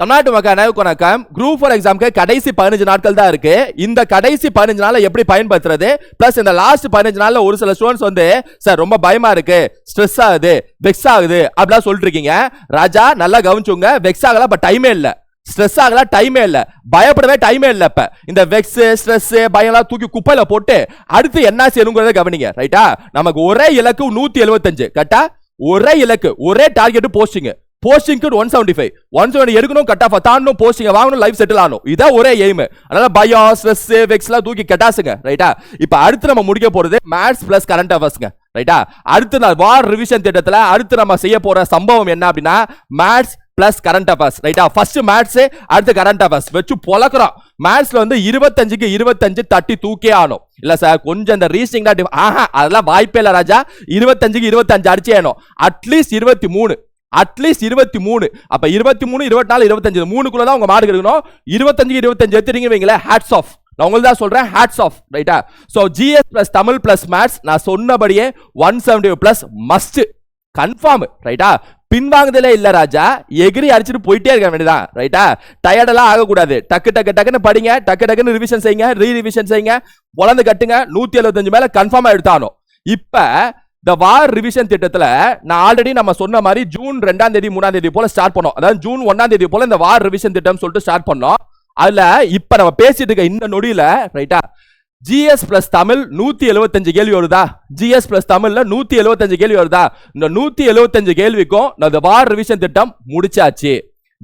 தமிழ்நாட்டு மக்கள் வணக்கம். குரூப் ஃபோர் எக்ஸாம்க்கு கடைசி பதினஞ்சு நாட்கள் தான் இருக்கு. இந்த கடைசி பதினஞ்சு நாளில் எப்படி பயன்படுத்துறது? பிளஸ் இந்த லாஸ்ட் பதினஞ்சு நாள்ல ஒரு சில ஸ்டூடெண்ட்ஸ் வந்து சார் ரொம்ப பயமா இருக்கு. ஸ்ட்ரெஸ் ஆகுது. வெக்ஸ் ஆகுது. அப்படிலாம் சொல்லிட்டு இருக்கீங்க. ராஜா நல்லா கவனிச்சுங்க வெக்ஸ் ஆகல பட் டைமே இல்லை. ஸ்ட்ரெஸ் ஆகல டைமே இல்லை. பயப்படவே டைமே இல்லை இப்போ. இந்த வெக்ஸ் ஸ்ட்ரெஸ் பயம்லாம் தூக்கி குப்பையில் போட்டு அடுத்து என்ன செய்யணுங்கிறத கவனிங்க. ரைட்டா நமக்கு ஒரே இலக்கு நூற்றி எழுபத்தஞ்சு கரெக்டா ஒரே இலக்கு ஒரே target posting போஸ்டிங்க்கு one seventy five one seventy எடுக்கணும் கட் ஆஃப் தாண்டணும் போஸ்டிங் வாங்கணும் லைஃப் செட்டில் ஆகணும். இதான் ஒரே எய்ம் அதனால பயோ ஸ்ட்ரெஸ் வெக்ஸ்லாம் தூக்கி கட்டாசுங்க. ரைட்டா இப்போ அடுத்து நம்ம முடிக்க போறது மேத்ஸ் பிளஸ் கரண்ட் அஃபேர்ஸ்ங்க ரைட்டா அடுத்து நான் வார் ரிவிஷன் திட்டத்தில் அடுத்து நம்ம செய்ய போற சம்பவம் என்ன அப்படின்னா மேத்ஸ் பிளஸ் கரண்ட் அஃபேர்ஸ் ரைட்டா ஃபர்ஸ்ட் மேத்ஸ் அடுத்து கரண்ட் அஃபேர்ஸ் வச்சு பொழக்கிறோம். மேத்ஸ்ல வந்து இருபத்தஞ்சுக்கு இருபத்தஞ்சு தட்டி தூக்கே ஆகணும். இல்ல சார் கொஞ்சம் இந்த ரீசிங் தான் ஆஹா அதெல்லாம் வாய்ப்பே இல்ல ராஜா. இருபத்தஞ்சுக்கு இருபத்தஞ்சு அடிச்சே ஆகணும். அட்லீஸ்ட் இருபத்தி மூணு. அட்லீஸ்ட் இருபத்தி மூணு. அப்ப இருபத்தி மூணு இருபத்தி நாலு இருபத்தஞ்சு மூணுக்குள்ள தான் உங்க மார்க் இருக்கணும் இருபத்தஞ்சு இருபத்தஞ்சு எடுத்துறீங்க வைங்களேன் ஹேட்ஸ் ஆஃப் நான் உங்களுக்கு தான் சொல்றேன் ஹேட்ஸ் ஆஃப் ரைட்டா so GS plus Tamil plus maths நான் சொன்னபடியே one seventy plus must confirm ரைட்டா பின்வாங்குதலே இல்ல ராஜா. எகிரி அடிச்சுட்டு போயிட்டே இருக்க வேண்டியதான் ரைட்டா டயர்டெல்லாம் ஆகக்கூடாது. டக்கு டக்கு டக்குன்னு படிங்க டக்கு டக்குன்னு ரிவிஷன் செய்யுங்க ரீ ரிவிஷன் செய்யுங்க. பொழந்து கட்டுங்க. நூத்தி எழுபத்தஞ்சு மேல கன்ஃபார்மா எடுத்தானோ இப்போ இந்த வார் ரிவிஷன் திட்டத்தில் நான் ஆல்ரெடி நம்ம சொன்ன மாதிரி ஜூன் ரெண்டாம் தேதி மூணாம் தேதி போல ஸ்டார்ட் பண்ணோம். அதாவது ஜூன் ஒன்னாம் தேதி போல இந்த வார் ரிவிஷன் திட்டம் சொல்லிட்டு ஸ்டார்ட் பண்ணோம். அதுல இப்ப நம்ம பேசிட்டு இருக்க இந்த நொடியில ரைட்டா ஜிஎஸ் பிளஸ் தமிழ் நூத்தி எழுபத்தஞ்சு கேள்வி வருதா? ஜிஎஸ் பிளஸ் தமிழ்ல நூத்தி எழுபத்தஞ்சு கேள்வி வருதா? இந்த நூத்தி எழுபத்தஞ்சு கேள்விக்கும் நான் இந்த வார் ரிவிஷன் திட்டம் முடிச்சாச்சு.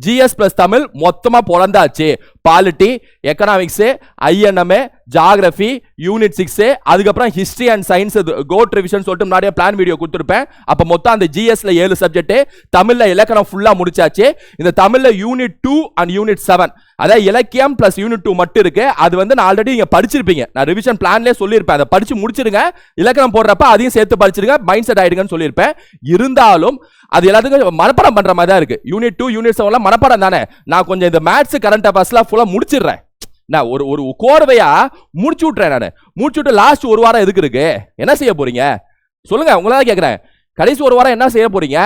ஜிஎஸ் பிளஸ் தமிழ் மொத்தமா பிறந்தாச்சு. Polity economics INMA geography unit six அதுக்கப்புறம் history and science code revision சொல்லிட்டு முன்னாடியே பிளான் வீடியோ கொடுத்துருப்பேன். அப்போ மொத்தம் அந்த ஜிஎஸ்ல ஏழு சப்ஜெக்ட் தமிழ்ல இலக்கணம் ஃபுல்லா முடிச்சாச்சு. இந்த தமிழ்ல unit two and unit seven அதாவது இலக்கியம் பிளஸ் யூனிட் டூ மட்டும் இருக்கு. அது வந்து நான் ஆல்ரெடி நீங்க படிச்சிருப்பீங்க. நான் ரிவிஷன் பிளான்லேயே சொல்லியிருப்பேன். அதை படிச்சு முடிச்சிருங்க. இலக்கணம் போடுறப்ப அதையும் சேர்த்து படிச்சிருங்க. மைண்ட் செட் ஆயிடுங்கன்னு சொல்லியிருப்பேன். இருந்தாலும் அது எல்லாத்துக்கும் மனப்பாடம் பண்ற மாதிரி தான் இருக்கு யூனிட் டூ யூனிட் செவன்லாம் மனப்பாடம் தானே. நான் கொஞ்சம் இந்த மேத்ஸ் கரண்ட் அஃபேர்ஸ்லாம் ஃபுல்லாக முடிச்சிடுறேன். நான் ஒரு ஒரு கோர்வையா முடிச்சு விட்றேன் நான். முடிச்சு விட்டு லாஸ்ட் ஒரு வாரம் எதுக்கு இருக்கு? என்ன செய்ய போறீங்க? சொல்லுங்க உங்களால் கேட்குறேன் கடைசி ஒரு வாரம் என்ன செய்ய போறீங்க?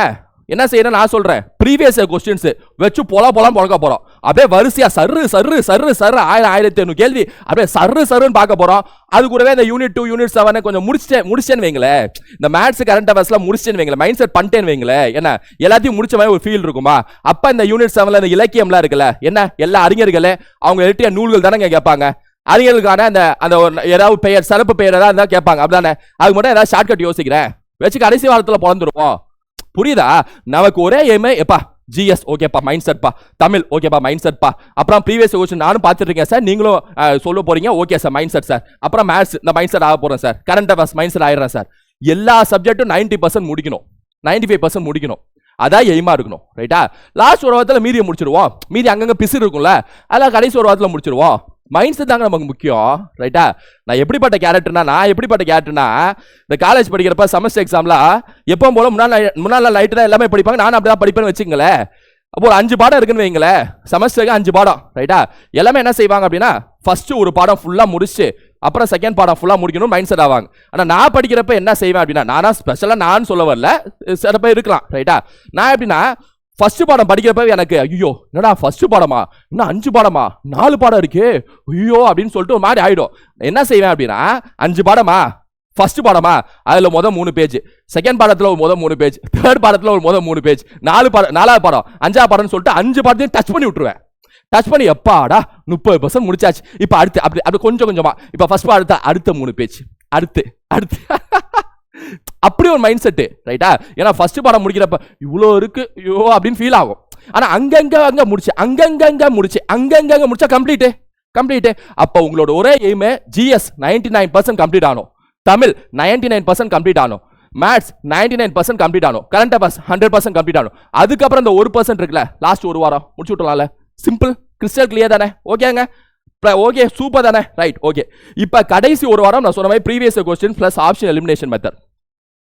என்ன செய்யணும் நான் சொல்கிறேன் ப்ரீவியஸ் கொஸ்டின்ஸ் வச்சு போல போலாம் பழக்க போகிறோம் அப்படியே வரிசையாக சர்ரு சர்ரு சர்ரு சர்ரு ஆயிரம் ஆயிரத்தி ஐநூறு கேள்வி. அப்படியே சர்ரு சர்ருன்னு பார்க்க போகிறோம் அது கூடவே இந்த யூனிட் டூ யூனிட் செவனை கொஞ்சம் முடிச்சேன் முடிச்சேன்னு வைங்களேன். இந்த மேத்ஸ் கரண்ட் அஃபேர்ஸ்லாம் முடிச்சேன்னு வைங்களேன். மைண்ட் செட் பண்ணிட்டேன்னு வைங்களேன். என்ன? எல்லாத்தையும் முடிச்ச மாதிரி ஒரு ஃபீல் இருக்குமா? அப்போ இந்த யூனிட் செவனில் இந்த இலக்கியம்லாம் இருக்குல்ல? என்ன? எல்லா அறிஞர்களே அவங்க எழுதிய நூல்கள் தானே கேட்பாங்க. அறிஞர்களுக்கான அந்த அந்த ஒரு ஏதாவது பெயர் சிறப்பு பெயர் ஏதாவது இருந்தால் கேட்பாங்க. அப்படிதானே? அதுக்கு மட்டும் ஏதாவது ஷார்ட்கட் யோசிக்கிறேன். வச்சு கடைசி வாரத்தில் பிறந்துருவோம். புரியுதா? நமக்கு ஒரே எய்மே எப்பா ஜிஎஸ் ஓகேப்பா மைண்ட் செட்ப்பா தமிழ் ஓகேப்பா மைண்ட் செட்ப்பா அப்புறம் ப்ரீவியஸ் கொஸ்டின் நானும் பார்த்துட்டு இருக்கேன் சார் நீங்களும் சொல்ல போறீங்க. Okay sir mind set sir அப்புறம் மேத்ஸ் இந்த மைண்ட் செட் ஆக போறேன் sir current affairs mind set ஆயிடுறேன் sir எல்லா சப்ஜெக்ட்டும் நைன்டி பர்சன்ட் முடிக்கணும். நைன்டி ஃபைவ் பர்சன்ட் முடிக்கணும். அதான் எய்மா இருக்கணும். ரைட்டா லாஸ்ட் ஒரு வாரத்தில் மீதியை முடிச்சிருவோம். மீதி அங்கங்கே பிசு இருக்கும்ல. அதெல்லாம் கடைசி ஒரு வாரத்தில் முடிச்சிருவோம். மைண்ட் செட் தாங்க நமக்கு முக்கியம் ரைட்டா நான் எப்படிப்பட்ட கேரக்டர்னா நான் எப்படிப்பட்ட கேரக்டர்னா இந்த காலேஜ் படிக்கிறப்ப செமஸ்டர் எக்ஸாம்லாம் எப்போ போல முன்னாள் முன்னாள் நாள் நைட்டு தான் எல்லாமே படிப்பாங்க. நானும் அப்படிதான் படிப்பேன்னு வச்சுங்களேன் அப்போ ஒரு அஞ்சு பாடம் இருக்குன்னு வைங்களேன். செமஸ்டருக்கு அஞ்சு பாடம் ரைட்டா எல்லாமே என்ன செய்வாங்க அப்படின்னா ஃபர்ஸ்ட் ஒரு பாடம் ஃபுல்லாக முடிச்சு அப்புறம் செகண்ட் பாடம் ஃபுல்லாக முடிக்கணும் மைண்ட் செட் ஆவாங்க. ஆனால் நான் படிக்கிறப்ப என்ன செய்வேன் அப்படின்னா நானா ஸ்பெஷலாக நான் சொல்ல வரல. சிறப்பாக இருக்கலாம் ரைட்டா நான் எப்படின்னா ஃபர்ஸ்ட் பாடம் படிக்கிறப்ப எனக்கு ஐயோ என்னடா ஃபர்ஸ்ட் பாடமா? இன்னும் அஞ்சு பாடமா? நாலு பாடம் இருக்கு. ஐயோ அப்படின்னு சொல்லிட்டு ஒரு மாதிரி ஆயிடும். என்ன செய்வேன் அப்படின்னா அஞ்சு பாடமா? ஃபர்ஸ்ட் பாடமா? அதில் முத மூணு பேஜ் செகண்ட் பாடத்தில் ஒரு முத மூணு பேஜ் தேர்ட் பாடத்தில் ஒரு முத மூணு பேஜ் நாலு பாடம் நாலாவது பாடம் அஞ்சாவது பாடம்னு சொல்லிட்டு அஞ்சு பாடத்தையும் டச் பண்ணி விட்டுருவேன். டச் பண்ணி எப்பாடா முப்பது பர்சன்ட் முடிச்சாச்சு. இப்போ அடுத்து அப்படி அப்படி கொஞ்சம் கொஞ்சமா. இப்போ ஃபர்ஸ்ட் பாடத்தை அடுத்த மூணு பேஜ் அடுத்து அடுத்து. அப்படி ஒரு மைண்ட் செட்டு ரைட்டா ஏன்னா ஃபர்ஸ்ட் பாடம் முடிக்கிறப்ப இவ்வளோ இருக்கு ஐயோ அப்படின்னு ஃபீல் ஆகும். ஆனால் அங்கங்க அங்கே முடிச்சு அங்கங்க முடிச்சு அங்கங்க முடிச்சா கம்ப்ளீட்டு கம்ப்ளீட்டு அப்போ உங்களோட ஒரே aim GS ninety nine percent complete ஆகணும் Tamil ninety nine percent complete ஆகணும் maths ninety nine percent complete ஆகணும் current affairs hundred percent complete ஆகணும் அதுக்கப்புறம் இந்த ஒரு பர்சன்ட் இருக்குல்ல லாஸ்ட் ஒரு வாரம் முடிச்சு விட்டுலாம்ல சிம்பிள் கிறிஸ்டல் கிளியர் தானே? ஓகேங்க ஓகே சூப்பர் தானே? ரைட் ஓகே இப்போ கடைசி ஒரு வாரம் நான் சொன்ன மாதிரி previous question plus option elimination method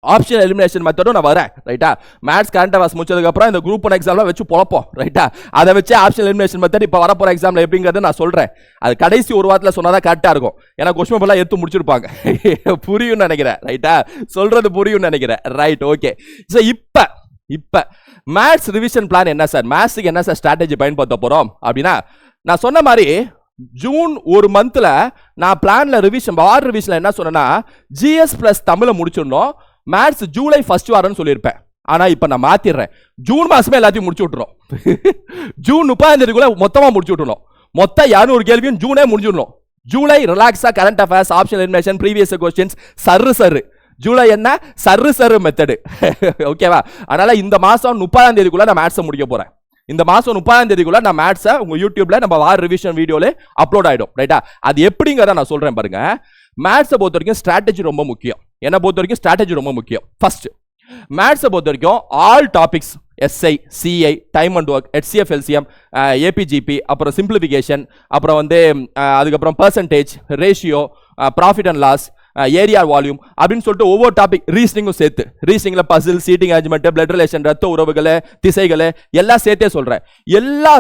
option elimination மெத்தடும் நான் வரேன் ரைட்டா மேத்ஸ் கரண்ட் அவாஸ் முடிச்சதுக்கப்புறம் இந்த குரூப் ஒன் எக்ஸாம்லாம் வச்சு பொழப்போம் ரைட்டா அதை வச்சு ஆப்ஷன் எலிமினேஷன் மெத்தட் இப்போ வரப்போகிற எக்ஸாமில் எப்படிங்கிறத நான் சொல்கிறேன் அது கடைசி ஒரு வாரத்தில் சொன்னால் தான் கரெக்டாக இருக்கும். ஏன்னா கொஸ்டின் பேப்பர்லாம் எடுத்து முடிச்சிருப்பாங்க. புரியும்னு நினைக்கிறேன் ரைட்டா சொல்கிறது புரியும்னு நினைக்கிறேன். ரைட் ஓகே ஸோ இப்போ இப்போ மேத்ஸ் ரிவிஷன் பிளான் என்ன சார் மேத்ஸுக்கு என்ன சார் ஸ்ட்ராட்டஜி பயன்படுத்த போகிறோம் அப்படின்னா நான் சொன்ன மாதிரி ஜூன் ஒரு மந்த்ல நான் பிளானில் ரிவிஷன் வார் ரிவிஷனில் என்ன சொன்னேன்னா ஜிஎஸ் பிளஸ் தமிழை முடிச்சிடணும். மேத்ஸ் ஜூலை ஃபர்ஸ்ட் வாரம்னு சொல்லியிருப்பேன். ஆனா இப்ப நான் மாத்திடுறேன். ஜூன் மாசமே எல்லாத்தையும் முடிச்சு விட்டுறோம். ஜூன் முப்பதாம் தேதிக்குள்ள மொத்தமா முடிச்சு விட்டுறணும். மொத்தம் இரநூறு கேள்வியும் ஜூனே முடிஞ்சிடணும் ஜூலை ரிலாக்ஸா current affairs option information previous questions சர்ரு சர்ரு ஜூலை என்ன? சர்ரு சர்ரு மெத்தடு ஓகேவா அதனால இந்த மாசம் முப்பதாம் தேதிக்குள்ள நான் மேத்ஸை முடிக்க போறேன். இந்த மாதம் முப்பதாம் தேதிக்குள்ள நான் மேட்ஸை உங்க யூடியூப்ல நம்ம வார் ரிவிஷன் வீடியோவில் அப்லோட் ஆயிடும் ரைட்டா அது எப்படிங்கிறத நான் சொல்றேன் பாருங்க. மேட்ஸை பொறுத்த வரைக்கும் ஸ்ட்ராட்டஜி ரொம்ப முக்கியம். என்னை பொறுத்த வரைக்கும் ஸ்ட்ராட்டஜி ரொம்ப முக்கியம். ஃபர்ஸ்ட் மேட்ஸை பொறுத்த வரைக்கும் all topics SI CI time and work HCF LCM AP GP அப்புறம் சிம்பிளிஃபிகேஷன் அப்புறம் வந்து அதுக்கப்புறம் percentage ratio profit and loss area volume அப்படின்னு சொல்லிட்டு ஒவ்வொரு டாபிக் ரீசனிங்கும் சேர்த்து. ரீசனிங்கில் puzzle seating arrangement blood relation ரத்த உறவுகளை திசைகளை எல்லாம் சேர்த்தே சொல்கிறேன் எல்லா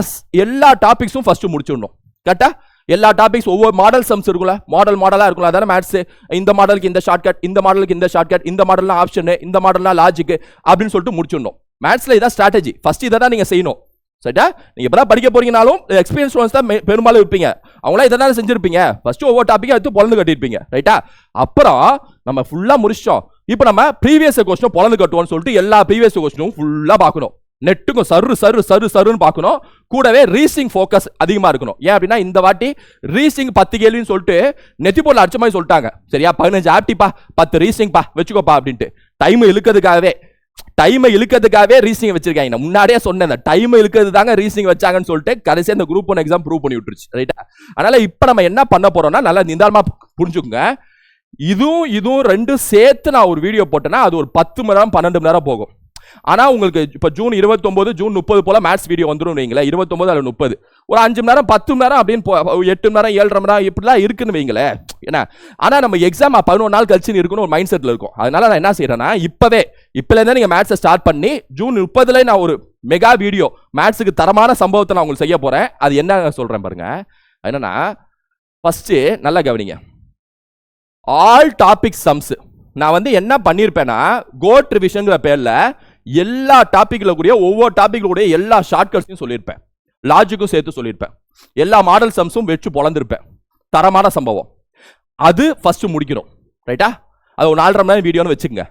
எல்லா டாபிக்ஸும் ஃபஸ்ட்டு முடிச்சிடணும். கரெக்டா எல்லா டாபிக்ஸ் ஒவ்வொரு மாடல் சம்ஸ் இருக்குல்ல மாடல் மாடலாக இருக்கும்ல. அதான மேட்ஸ் இந்த மாடலுக்கு இந்த ஷார்ட்கட் இந்த மாடலுக்கு இந்த ஷார்ட்கட் இந்த மாடல்லாம் ஆப்ஷனு இந்த மாடல்லாம் லாஜிக் அப்படின்னு சொல்லிட்டு முடிச்சிடணும். மேத்ஸ்ல இதான் ஸ்ட்ராட்டஜி ஃபஸ்ட் இதை தான் நீங்கள் செய்யணும். சரிட்டா நீங்கள் இப்பதான் படிக்க போறீங்கனாலும் எக்ஸ்பீரியன்ஸ் ஸ்டூடெண்ட்ஸ் தான் பெரும்பாலும் இருப்பீங்க. அவங்களாம் இதை தான் செஞ்சுருப்பீங்க ஃபர்ஸ்ட் ஒவ்வொரு டாப்பிக்கும் எடுத்து பொழந்து கட்டியிருப்பீங்க. ரைட்டா அப்புறம் நம்ம ஃபுல்லாக முடிச்சிட்டோம். இப்போ நம்ம ப்ரீவியஸ் கொஸ்டினும் பொழந்து கட்டுவோம்னு சொல்லிட்டு எல்லா ப்ரீவியஸ் கொஸ்டினும் ஃபுல்லாக பார்க்கணும். நெட்டுக்கும் சரு சரு சரு சருன்னு பார்க்கணும். கூடவே ரீசிங் ஃபோக்கஸ் அதிகமாக இருக்கணும். ஏன் அப்படின்னா இந்த வாட்டி ரீசிங் பத்து கேள்வின்னு சொல்லிட்டு நெத்தி போல அடிச்ச மாதிரி சொல்லிட்டாங்க. சரியா? பதினஞ்சு ஆப்டிப்பா பத்து ரீசிங்ப்பா வச்சுக்கோப்பா அப்படின்ட்டு. டைம் இழுக்கிறதுக்காகவே. டைமை இழுக்கிறதுக்காகவே ரீசிங் வச்சிருக்காங்க. நான் முன்னாடியே சொன்னேன் டைம் இழுக்கிறது தாங்க ரீசிங் வச்சாங்கன்னு சொல்லிட்டு கடைசி அந்த குரூப் ஒன் எக்ஸாம் ப்ரூவ் பண்ணி விட்டுருச்சு. ரைட்டா அதனால இப்போ நம்ம என்ன பண்ண போறோம்னா நல்லா நிதானமா புரிஞ்சுக்கோங்க. இதுவும் இதுவும் ரெண்டும் சேர்த்து நான் ஒரு வீடியோ போட்டேன்னா அது ஒரு பத்து மணி நேரம் பன்னெண்டு மணி நேரம் போகும். ஆனா உங்களுக்கு இப்போ ஜூன் இருபத்தொன்பது ஜூன் முப்பது போல மேத்ஸ் வீடியோ வந்துடும் வைங்களேன். இருபத்தொன்பது அல்ல முப்பது. ஒரு அஞ்சு மணி நேரம் பத்து மணி நேரம் அப்படின்னு போ- எட்டு மணி நேரம் ஏழரை மணி நேரம் இப்படிலாம் இருக்குன்னு வைங்களேன். ஏன்னா ஆனா நம்ம எக்ஸாம் பதினொரு நாள் கழிச்சுன்னு இருக்கணும் ஒரு மைண்ட் செட்ல இருக்கும். அதனால நான் என்ன செய்யறேன்னா இப்பவே இப்பல நீங்கள் மேட்ஸை ஸ்டார்ட் பண்ணி ஜூன் முப்பதுல நான் ஒரு மெகா வீடியோ மேட்ஸுக்கு தரமான சம்பவத்தை நான் உங்களுக்கு செய்ய போகிறேன் அது என்ன சொல்கிறேன் பாருங்க. என்னென்னா ஃபஸ்ட்டு நல்லா கவனிங்க. ஆல் டாபிக் சம்ஸ் நான் வந்து என்ன பண்ணியிருப்பேன்னா கோட் ரிவிஷனுங்கிற பேரில் எல்லா டாப்பிக்கில் கூடிய ஒவ்வொரு டாப்பிக்கில் கூடிய எல்லா ஷார்ட்கட்ஸையும் சொல்லியிருப்பேன் லாஜிக்கும் சேர்த்து சொல்லியிருப்பேன் எல்லா மாடல் சம்ஸும் வச்சு பொழந்திருப்பேன். தரமான சம்பவம். அது ஃபஸ்ட்டு முடிக்கிறோம். ரைட்டா அது ஒரு நாலரை மணி நேரம் வீடியோன்னு வச்சுக்கோங்க.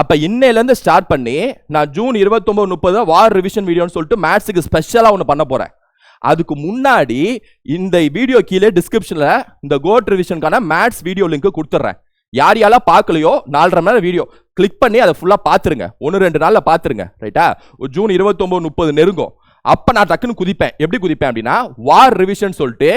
அப்போ இன்னையிலேருந்து ஸ்டார்ட் பண்ணி நான் ஜூன் இருபத்தொம்போது முப்பது வார் ரிவிஷன் வீடியோன்னு சொல்லிட்டு மேத்ஸுக்கு ஸ்பெஷலாக ஒன்று பண்ண போகிறேன் அதுக்கு முன்னாடி இந்த வீடியோ கீழே டிஸ்கிரிப்ஷனில் இந்த கோட் ரிவிஷனுக்கான மேத்ஸ் வீடியோ லிங்க் கொடுத்துட்றேன் யார் யாரெல்லாம் பார்க்கலையோ நாலரை மணி நேரம் வீடியோ கிளிக் பண்ணி அதை ஃபுல்லாக பார்த்துருங்க. ஒன்று ரெண்டு நாளில் பார்த்துருங்க. ரைட்டா ஜூன் இருபத்தொம்போது முப்பது நெருங்கும். அப்போ நான் டக்குன்னு குதிப்பேன். எப்படி குதிப்பேன் அப்படின்னா வார் ரிவிஷன் சொல்லிட்டு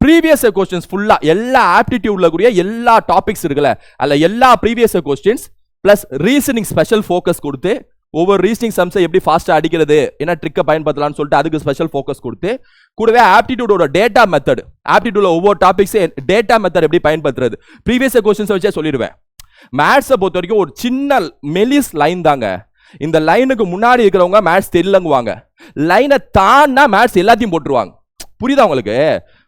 ப்ரீவியஸ் கொஸ்டின்ஸ் ஃபுல்லாக எல்லா ஆப்டிடியூட்ல கூடிய எல்லா டாபிக்ஸ் இருக்குல்ல அதில் எல்லா previous questions plus reasoning special focus கொடுத்து ஒவ்வொரு ரீசனிங் சம்ஸை எப்படி ஃபாஸ்ட்டாக அடிக்கிறது என்ன ட்ரிக்கை பயன்படுத்தலாம்னு சொல்லிட்டு அதுக்கு ஸ்பெஷல் ஃபோக்கஸ் கொடுத்து கூடவே ஆப்டிடியூடோட டேட்டா மெத்தட் ஆப்டிடியூடில் ஒவ்வொரு டாபிக்ஸே டேட்டா மெத்தட் எப்படி பயன்படுத்துறது? ப்ரீவியஸ் கொஸ்டின்ஸை வச்சே சொல்லிடுவேன். மேத்ஸை பொறுத்த வரைக்கும் ஒரு சின்ன மெலிஸ் லைன் தாங்க. இந்த லைனுக்கு முன்னாடி இருக்கிறவங்க மேத்ஸ் தெரியலங்குவாங்க. லைனை தான்னா மேத்ஸ் எல்லாத்தையும் போட்டுருவாங்க. புரியுதா உங்களுக்கு?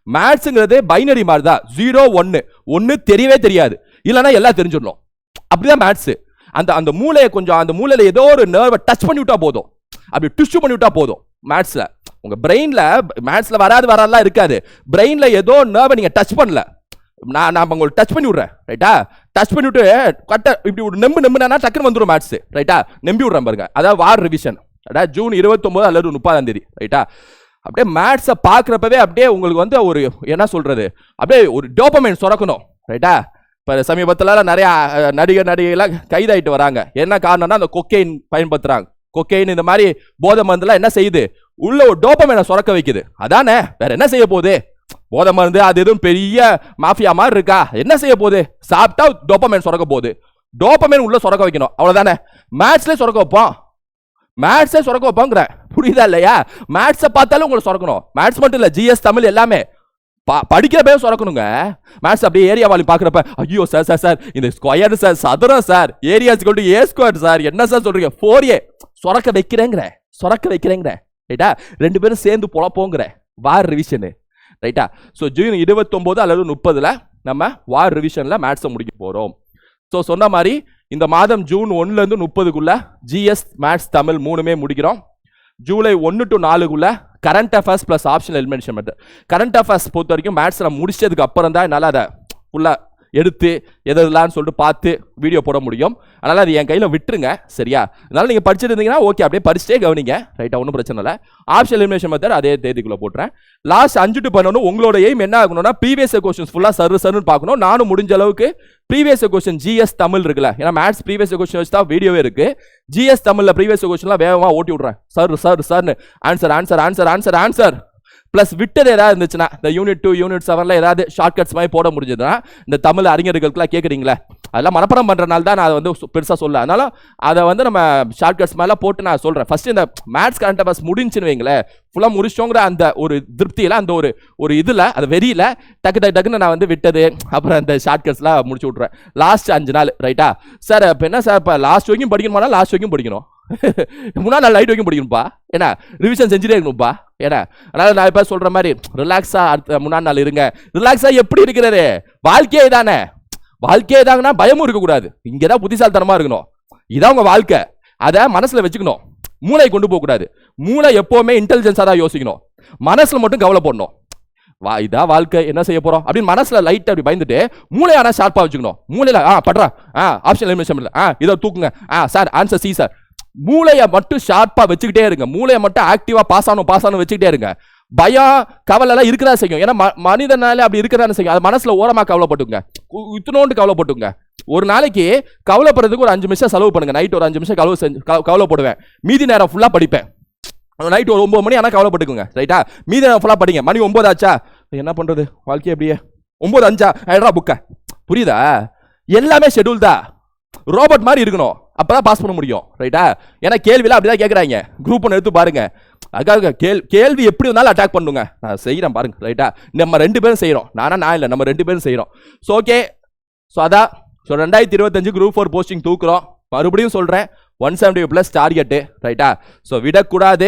மேத்ஸுங்கிறது பைனரி மாதிரி தான் ஜீரோ ஒன்று ஒன்று தெரியவே தெரியாது. இல்லைன்னா எல்லாம் தெரிஞ்சிடணும். அப்படிதான் மேத்ஸ் அந்த அந்த மூளையை கொஞ்சம் அந்த மூலையில் ஏதோ ஒரு நர்வை டச் பண்ணி விட்டா போதும். அப்படி டிஷ்யூ பண்ணி விட்டா போதும் மேட்ஸில் உங்கள் பிரெயினில் மேத்ஸ்ல வராது வராதுலாம் இருக்காது. பிரெயினில் ஏதோ நர்வை நீங்கள் டச் பண்ணல. நான் நான் உங்களுக்கு டச் பண்ணி விட்றேன் ரைட்டா டச் பண்ணிவிட்டு கட்ட இப்படி ஒரு நெம்பு நெம்புனா டக்குன்னு வந்துடும் மேட்ஸ் ரைட்டா நம்பி விடுறேன் பாருங்க. அதாவது வார் ரிவிஷன் ரைட்டா ஜூன் இருபத்தொம்போது அல்லது முப்பதாம் தேதி ரைட்டா அப்படியே மேட்ஸை பார்க்குறப்பவே அப்படியே உங்களுக்கு வந்து ஒரு என்ன சொல்கிறது அப்படியே ஒரு டோப்பமைன் சுரக்கணும் ரைட்டா இப்போ சமீபத்தில் நிறையா நடிகர் நடிகைலாம் கைதாயிட்டு வராங்க. என்ன காரணம்னா அந்த கொக்கைன் பயன்படுத்துகிறாங்க கொக்கைன் இந்த மாதிரி போதை மருந்துலாம் என்ன செய்யுது? உள்ள ஒரு டோப்பமேனை சுரக்க வைக்குது. அதானே? வேற என்ன செய்ய போகுது? போதை மருந்து அது எதுவும் பெரிய மாஃபியா மாதிரி இருக்கா? என்ன செய்ய போகுது? சாப்பிட்டா டோப்பமேன் சுரக்க போகுது. டோப்பமேன் உள்ள சுரக்க வைக்கணும். அவ்வளோதானே மேட்ச்லேயே சுரக்க வைப்போம். மேத்ஸே சுரக்க வைப்போங்கிற. புரியுதா இல்லையா? மேட்ஸை பார்த்தாலும் உங்களுக்கு சுரக்கணும். மேத்ஸ் மட்டும் இல்லை ஜிஎஸ் தமிழ் எல்லாமே. பா படிக்கிறப்பே சுரக்கணுங்க. மேக்ஸ் அப்படியே ஏரியா வாலி பார்க்குறப்ப ஐயோ சார் சார் சார் இந்த ஸ்கொயர் சார் சதுரம் சார் ஏரியா கொண்டு ஏ ஸ்கொயர் சார் என்ன சார் சொல்கிறீங்க ஃபோர் ஏ சுரக்க வைக்கிறேங்கிற சுரக்க வைக்கிறேங்கிற. ரைட்டா ரெண்டு பேரும் சேர்ந்து பொழப்போங்கிற. வார் ரிவிஷனு ரைட்டா ஸோ ஜூன் இருபத்தொம்போது அல்லது முப்பதில் நம்ம வார் ரிவிஷனில் மேக்ஸை முடிக்க போகிறோம் ஸோ சொன்ன மாதிரி இந்த மாதம் ஜூன் ஒன்றுலேருந்து முப்பதுக்குள்ளே ஜிஎஸ் மேத்ஸ் தமிழ் மூணுமே முடிக்கிறோம். ஜூலை ஒன்று to நாலுக்குள்ளே current affairs plus optional elimination method current affairs பொறுத்த வரைக்கும் மேத்ஸ் முடிச்சதுக்கு அப்புறம் தான் என்னால் அதை ஃபுல்லாக எடுத்து எதெல்லாம்னு சொல்லிட்டு பார்த்து வீடியோ போட முடியும். அதனால் அது என் கையில் விட்டுருங்க. சரியா? அதனால் நீங்கள் படிச்சுட்டு இருந்தீங்கன்னா ஓகே அப்படியே படிச்சுட்டே கவனிங்க. ரைட்டாக ஒன்றும் பிரச்சனை இல்லை. ஆப்ஷன் எலிமினேஷன் மெத்தட் அதே தேதிக்குள்ளே போட்டுறேன். லாஸ்ட் அஞ்சு டு பண்ணணும் உங்களோட எய்ம் என்ன ஆகணும்னா ப்ரீவியஸ் கொஸ்டின்ஸ் ஃபுல்லாக சர்வ சர்னு பார்க்கணும். நானும் முடிஞ்ச அளவுக்கு ப்ரீவியஸ் கொஸ்டின் ஜிஎஸ் தமிழ் இருக்குல்ல. ஏன்னா மேத்ஸ் ப்ரீவியஸ் கொஸ்டின் வச்சு தான் வீடியோவே இருக்கு ஜிஎஸ் தமிழில் ப்ரீவியஸ் கொஸ்டின்லாம் வேகமாக ஓட்டி விட்றேன். சார் சார் சார்னு answer answer answer answer answer plus விட்டது ஏதாவது இருந்துச்சுன்னா இந்த யூனிட் டூ யூனிட் செவனில் ஏதாவது ஷார்ட்கட்ஸ் மாதிரி போட முடிஞ்சதுன்னா இந்த தமிழ் அறிஞர்களுக்குலாம் கேட்குறீங்களே அதெல்லாம் மனப்பாடம் பண்ணுறனால தான் நான் அதை வந்து பெருசாக சொல்ல அதனால அதை வந்து நம்ம ஷார்ட்கட்ஸ் மேலே போட்டு நான் சொல்கிறேன் ஃபஸ்ட்டு இந்த மேத்ஸ் கரண்ட் அஃபேர்ஸ் முடிஞ்சுன்னு வைங்களேன். ஃபுல்லாக முடிச்சோங்கிற அந்த ஒரு திருப்தியில் அந்த ஒரு ஒரு இதில் அது வெறியில் டக்கு டக்கு டக்குன்னு நான் வந்து விட்டது. அப்புறம் அந்த ஷார்ட்கட்ஸ்லாம் முடிச்சு விட்ருவேன் லாஸ்ட் அஞ்சு நாள் ரைட்டா சார் இப்போ என்ன சார் இப்போ லாஸ்ட் வரைக்கும் படிக்கணுமானா லாஸ்ட் வரைக்கும் படிக்கணும். முன்னாள் நாள் லைட் வரைக்கும் படிக்கணும்ப்பா ஏன்னா ரிவிஷன் செஞ்சுட்டே இருக்கணும்ப்பா ஏன்னா அதனால் நான் இப்போ சொல்கிற மாதிரி ரிலாக்ஸாக அடுத்த முன்னாள் நாள் இருங்க. ரிலாக்ஸாக எப்படி இருக்கிறது? வாழ்க்கையே தானே வாழ்க்கையே தாங்கன்னா பயமும் இருக்கக்கூடாது. இங்கே தான் புத்திசாலித்தனமாக இருக்கணும். இதான் உங்கள் வாழ்க்கை. அதை மனசில் வச்சுக்கணும். மூளை கொண்டு போகக்கூடாது. மூளை எப்போவுமே இன்டெலிஜென்ஸாக தான் யோசிக்கணும். மனசில் மட்டும் கவலை போடணும். வா இதான் வாழ்க்கை என்ன செய்ய போகிறோம் அப்படின்னு மனசில் லைட்டாக அப்படி பயந்துட்டு மூளை ஷார்ப்பாக வச்சுக்கணும். மூளையில் ஆ படுறா. ஆ ஆப்ஷன் எலிமினேஷன் இல்லை. ஆ இதை தூக்குங்க. ஆ சார் ஆன்சர் சி சார் மூளையை மட்டும் ஷார்ப்பாக வச்சுக்கிட்டே இருங்க. மூளையை மட்டும் ஆக்டிவாக பாஸ் ஆகணும் பாஸ் ஆகணும் வச்சுக்கிட்டே இருங்க. பயம் கவலை எல்லாம் இருக்கிறதா செய்யும். ஏன்னா ம- மனிதனால அப்படி இருக்கிறதா செய்யும். அது மனசில் ஓரமாக கவலைப்பட்டுங்க இத்தனோண்டு கவலைப்பட்டுங்க ஒரு நாளைக்கு கவலைப்படுறதுக்கு ஒரு அஞ்சு நிமிஷம் செலவு பண்ணுங்க. நைட் ஒரு அஞ்சு நிமிஷம் கவலை செஞ்சு கவலைப்படுவேன். மீதி நேரம் ஃபுல்லாக படிப்பேன். நைட் ஒரு ஒம்பது மணி ஆனால் கவலைப்பட்டுக்குங்க. ரைட்டா மீதி நேரம் ஃபுல்லாக படிங்க. மணி ஒம்பது ஆச்சா? என்ன பண்ணுறது வாழ்க்கை அப்படியே. ஒம்பது அஞ்சா? ஆயிடுறா புக்க புரியுதா? எல்லாமே ஷெட்யூல் தான். ரோபோட் மாதிரி இருக்கணும். அப்பதான் பாஸ் பண்ண முடியும். ரைட்டா ஏன்னா கேள்விலாம் அப்படிதான் கேட்குறாங்க குரூப் ஒன்று எடுத்து பாருங்கள் அதுக்காக கேள் கேள்வி எப்படி இருந்தாலும் அட்டாக் பண்ணுங்க. நான் செய்கிறேன் பாருங்க ரைட்டா நம்ம ரெண்டு பேரும் செய்கிறோம் நானா நான் இல்லை நம்ம ரெண்டு பேரும் செய்கிறோம் ஸோ ஓகே ஸோ அதான் ஸோ ரெண்டாயிரத்தி இருபத்தஞ்சு குரூப் ஃபோர் போஸ்டிங் தூக்குறோம். மறுபடியும் சொல்கிறேன் ஒன் செவன்டி ப்ளஸ் டார்கெட்டு ரைட்டா ஸோ விடக்கூடாது.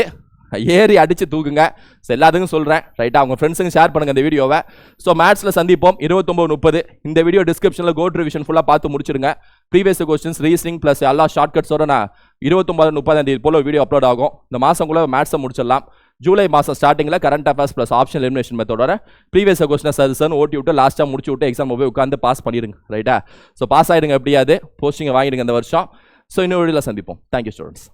ஏறி அடித்து தூக்குங்க. ஸோ எல்லாத்துக்கும் சொல்கிறேன் ரைட்டா உங்கள் ஃப்ரெண்ட்ஸுங்க ஷேர் பண்ணுங்கள் இந்த வீடியோவை. ஸோ மேட்ஸில் சந்திப்போம். இருபத்தொம்பது முப்பது. இந்த வீடியோ டிஸ்கிரிப்ஷனில் கோட் ரிவிஷன் ஃபுல்லாக பார்த்து முடிச்சிருங்க. ப்ரீவியஸ் கொஸ்டின்ஸ் ரீசனிங் ப்ளஸ் எல்லா ஷார்ட்கட்ஸோட நான் இருபத்தொம்பது முப்பதாம் தேதி போல் வீடியோ அப்லோட் ஆகும். இந்த மாதங்குள்ளே மேட்ஸை முடிச்சிடலாம். ஜூலை மாதம் ஸ்டார்டிங்கில் current affairs plus option elimination மெத்தோட previous question சர்சன் ஓட்டி விட்டு லாஸ்ட்டாக முடிச்சு விட்டு எக்ஸாம் போய் உட்காந்து பாஸ் பண்ணிடுங்க. ரைட்டா ஸோ பாஸ் ஆகிடுங்க எப்படியாது போஸ்டிங்கை வாங்கிடுங்க இந்த வருஷம். ஸோ இன்னொரு வீடியோவில் சந்திப்போம். Thank you students